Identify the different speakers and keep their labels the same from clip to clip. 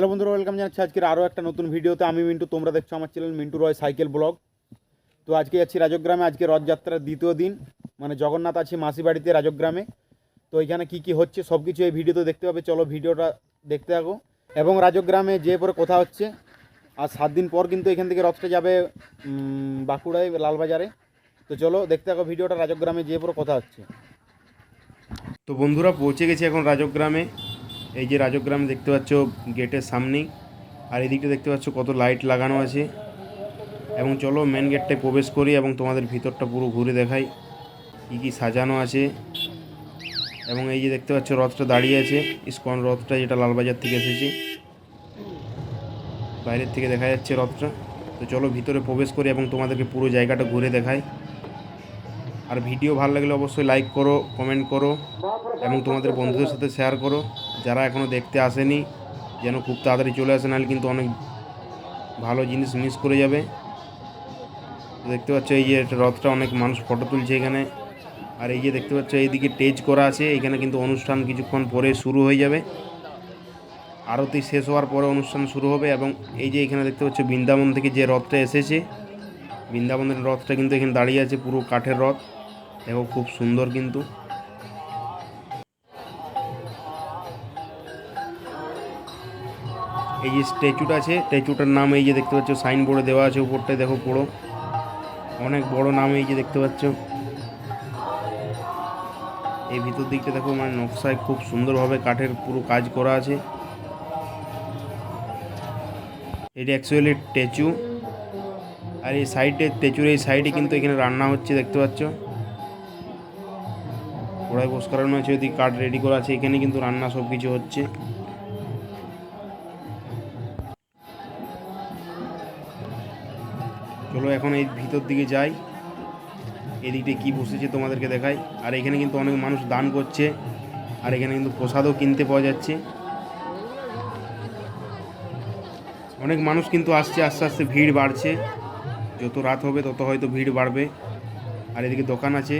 Speaker 1: Hello বন্ধুরা welcome জানাচ্ছি আজকের আরও একটা নতুন ভিডিওতে। আমি মিন্টু, তোমরা দেখছ আমার channel Mintu Roy cycle blog. তো আজকে যাচ্ছি রাজগ্রামে, আজকে রথযাত্রার দ্বিতীয় দিন। মানে জগন্নাথ আছে মাসি বাড়িতে রাজগ্রামে। তো এখানে কি কি হচ্ছে সব কিছু এই ভিডিওতে দেখতে পাবে। চলো ভিডিওটা দেখতে থাকো। এবং রাজগ্রামে যে পরে কথা হচ্ছে, আর সাত দিন পর কিন্তু এখান থেকে রথটা যাবে বাঁকুড়ায়, লালবাজারে। তো চলো দেখতে থাকো ভিডিওটা, রাজগ্রামে যে পরে কথা হচ্ছে। তো বন্ধুরা, পৌঁছে গেছি এখন রাজগ্রামে। এই যে রাজগ্রাম দেখতে পাচ্ছ গেটের সামনেই, আর এদিকে দেখতে পাচ্ছ কত লাইট লাগানো আছে। এবং চলো মেন গেটটায় প্রবেশ করি এবং তোমাদের ভিতরটা পুরো ঘুরে দেখাই কী কী সাজানো আছে। এবং এই যে দেখতে পাচ্ছ রথটা দাঁড়িয়ে আছে, ইস্কন রথটা যেটা লালবাজার থেকে এসেছে। বাইরের থেকে দেখা যাচ্ছে রথটা। তো চলো ভিতরে প্রবেশ করি এবং তোমাদেরকে পুরো জায়গাটা ঘুরে দেখাই। আর ভিডিও ভালো লাগলে অবশ্যই লাইক করো কমেন্ট করো এবং তোমাদের বন্ধুদের সাথে শেয়ার করো। যারা এখনও দেখতে আসেনি, যেন খুব তাড়াতাড়ি চলে আসে, নাহলে কিন্তু অনেক ভালো জিনিস মিস করে যাবে। দেখতে পাচ্ছ এই যে রথটা, অনেক মানুষ ফটো তুলছে এখানে। আর এই যে দেখতে পাচ্ছ এইদিকে টেজ করা আছে, এখানে কিন্তু অনুষ্ঠান কিছুক্ষণ পরে শুরু হয়ে যাবে। আরতি শেষ হওয়ার পরে অনুষ্ঠান শুরু হবে এবং এই যে এখানে দেখতে পাচ্ছ বৃন্দাবন থেকে যে রথটা এসেছে, বৃন্দাবনের রথটা কিন্তু এখানে দাঁড়িয়ে আছে, পুরো কাঠের রথ। দেখো, খুব সুন্দর কিন্তু। এই যে স্ট্যাচুটা আছে, স্ট্যাচুটার নাম এই যে দেখতে পাচ্ছ সাইন বোর্ডে দেওয়া আছে উপরটায়, দেখো পুরো। অনেক বড় নাম এই যে দেখতে পাচ্ছ। এই ভিতর দিকটা দেখো মানে নকশায় খুব সুন্দরভাবে কাঠের পুরো কাজ করা আছে। এটা অ্যাকচুয়ালি স্ট্যাচু আর এই সাইডে স্ট্যাচুর এই সাইডে কিন্তু এখানে রান্না হচ্ছে, দেখতে পাচ্ছ। কড়াই বস করানো আছে, যদি কাঠ রেডি করা আছে, এখানে কিন্তু রান্না সব কিছু হচ্ছে। চলো এখন এই ভিতর দিকে যাই। এদিকটা কি বসেছে তোমাদেরকে দেখাই। আর এখানে কিন্তু অনেক মানুষ দান করছে। আর এখানে কিন্তু প্রসাদও কিনতে পাওয়া যাচ্ছে। অনেক মানুষ কিন্তু আসছে, আস্তে আস্তে ভিড় বাড়ছে। যত রাত হবে তত হয়তো ভিড় বাড়বে। আর এদিকে দোকান আছে।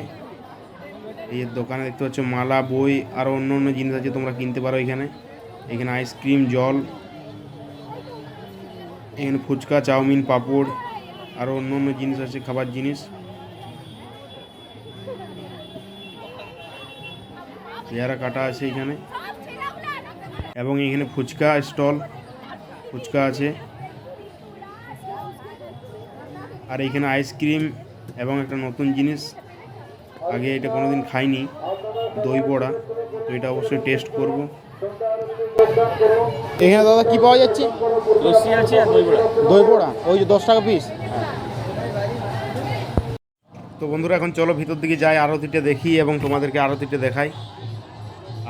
Speaker 1: এই দোকানে দেখতে পাচ্ছ মালা, বই আরও অন্য অন্য জিনিস আছে তোমরা কিনতে পারো এখানে। এখানে আইসক্রিম, জল, এখানে ফুচকা, চাউমিন, পাঁপড় আরও অন্য অন্য জিনিস আছে, খাবার জিনিস। পেয়ারা কাটা আছে এখানে। এবং এখানে ফুচকা স্টল, ফুচকা আছে। আর এখানে আইসক্রিম এবং একটা নতুন জিনিস। আগে এটা কোনোদিন খাইনি, দই বড়া। তো এটা অবশ্যই টেস্ট করব। এখানে দাদা কি পাওয়া যাচ্ছে?
Speaker 2: লস্যি আছে আর দই বড়া।
Speaker 1: দই বড়া ওই যে দশ টাকা পিস তো বন্ধুরা এখন চলো ভিতর দিকে যাই আরতিটা দেখি এবং তোমাদেরকে আরতিটা দেখাই।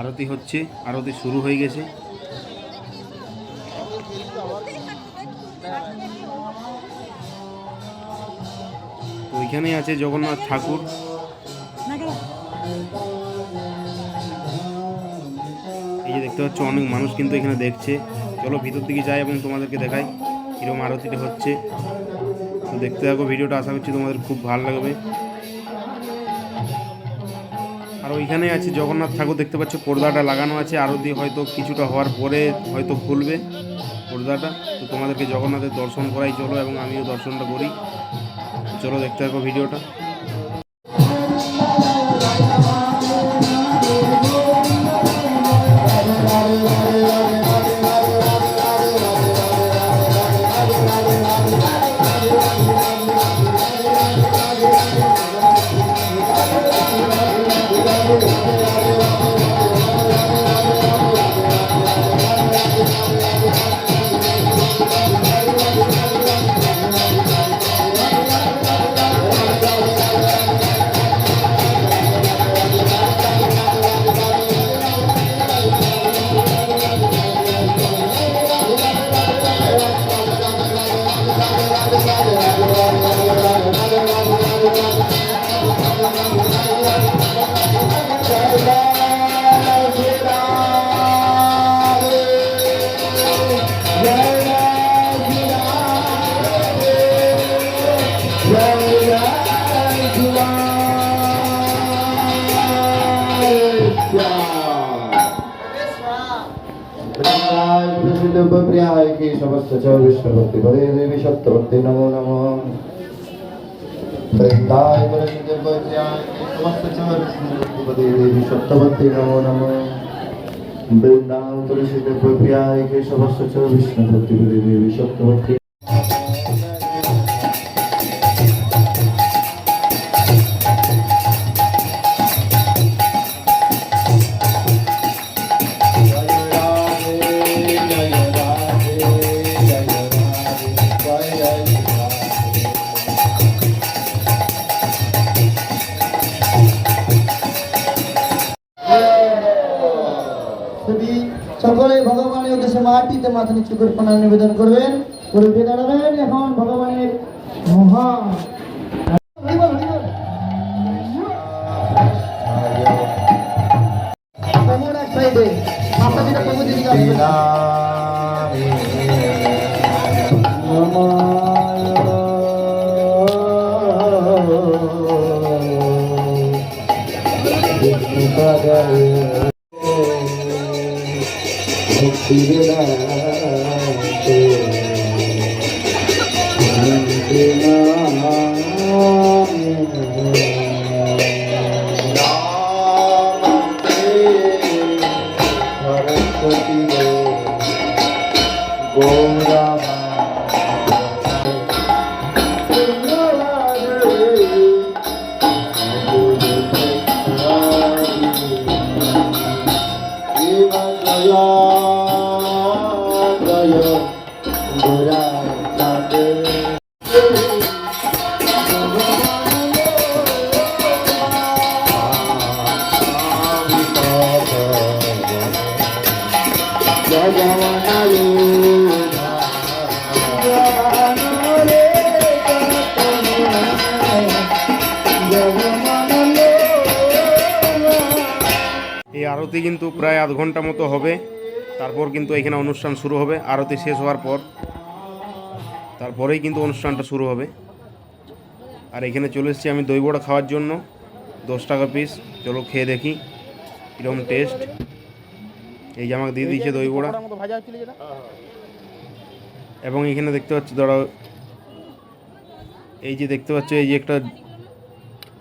Speaker 1: আরতি হচ্ছে আরতি শুরু হয়ে গেছে। তো ওইখানেই আছে জগন্নাথ ঠাকুর। এই যে দেখতে পাচ্ছ, অনেক মানুষ কিন্তু এখানে দেখছে। চলো ভিতর দিকে যাই এবং তোমাদেরকে দেখাই কীরকম আরতিটা হচ্ছে। তো দেখতে থাকো ভিডিওটা, আশা করছি তোমাদের খুব ভালো লাগবে। আর ওইখানে আছে জগন্নাথ ঠাকুর, দেখতে পাচ্ছ পর্দাটা লাগানো আছে। আরতি হয়তো কিছুটা হওয়ার পরে হয়তো খুলবে পর্দাটা। তো তোমাদেরকে জগন্নাথের দর্শন করাই, চলো এবং আমিও দর্শনটা করি। চলো দেখতে থাকো ভিডিওটা।
Speaker 3: প্রিয়ায় কি সমস্ত চৌবিষ্ণভক্তি বলে দেবী সত্যভক্তি নমো নমো বৃন্দায় পরিশুদ্ধ প্রিয়ায় কি সমস্ত চৌবিষ্ণভক্তি বলে দেবী সত্যভক্তি নমো নমো বৃন্দায় পরিশুদ্ধ প্রিয়ায় কি সমস্ত চৌবিষ্ণভক্তি বলে দেবী সত্যভক্তি
Speaker 4: যদি সকলে ভগবানের উদ্দেশ্যে মাটিতে মাথা নিচু করে প্রণাম নিবেদন করবেন। করে উঠে দাঁড়াবেন এখন ভগবানের মহা মাথা যেটা প্রভু দিকে আসবে।
Speaker 1: এই আরতি কিন্তু প্রায় আধ ঘণ্টা মতো হবে। তারপর কিন্তু এখানে অনুষ্ঠান শুরু হবে। আরতি শেষ হওয়ার পর তারপরেই কিন্তু অনুষ্ঠানটা শুরু হবে। আর এখানে চলে এসেছি আমি দই বড়া খাওয়ার জন্য। দশ টাকা পিস চলো খেয়ে দেখি। কীরকম টেস্ট এই যে আমাকে দিয়ে দিয়েছে দই বড়া এবং এখানে দেখতে পাচ্ছি দাঁড়াও। এই যে দেখতে পাচ্ছ এই যে একটা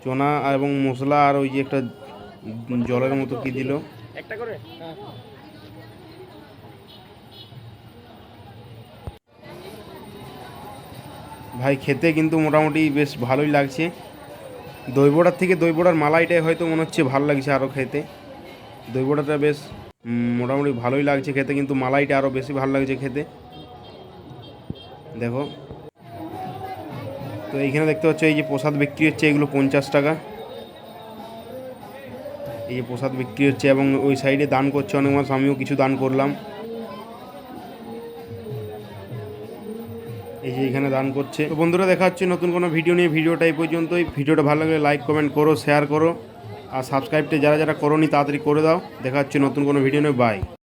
Speaker 1: চনা এবং মশলা আর ওই যে একটা জলের মতো কি দিল?
Speaker 2: একটা করে?
Speaker 1: ভাই খেতে কিন্তু মোটামুটি বেশ ভালোই লাগছে। দইবড়ার থেকে দইবড়ার মালাইটাই হয়তো মনে হচ্ছে ভালো লাগছে আরও খেতে। দইবড়াটা বেশ মোটামুটি ভালোই লাগছে খেতে কিন্তু মালাইটা আরও বেশি ভালো লাগছে খেতে। দেখো। তো এইখানে দেখতে পাচ্ছ এই যে প্রসাদ বিক্রি হচ্ছে এগুলো পঞ্চাশ টাকা। এই যে প্রসাদ বিক্রি হচ্ছে এবং ওই সাইডে দান করছে অনেক মাস আমিও কিছু দান করলাম। এই যে এখানে দান করছে। তো বন্ধুরা, দেখা হচ্ছে নতুন কোনো ভিডিও নিয়ে। ভিডিওটা এই পর্যন্তই। ভিডিওটা ভালো লাগলে লাইক কমেন্ট করো শেয়ার করো। আর সাবস্ক্রাইবটা যারা যারা করোনি, তাড়াতাড়ি করে দাও। দেখা হচ্ছে নতুন কোনো ভিডিও নিয়ে। বাই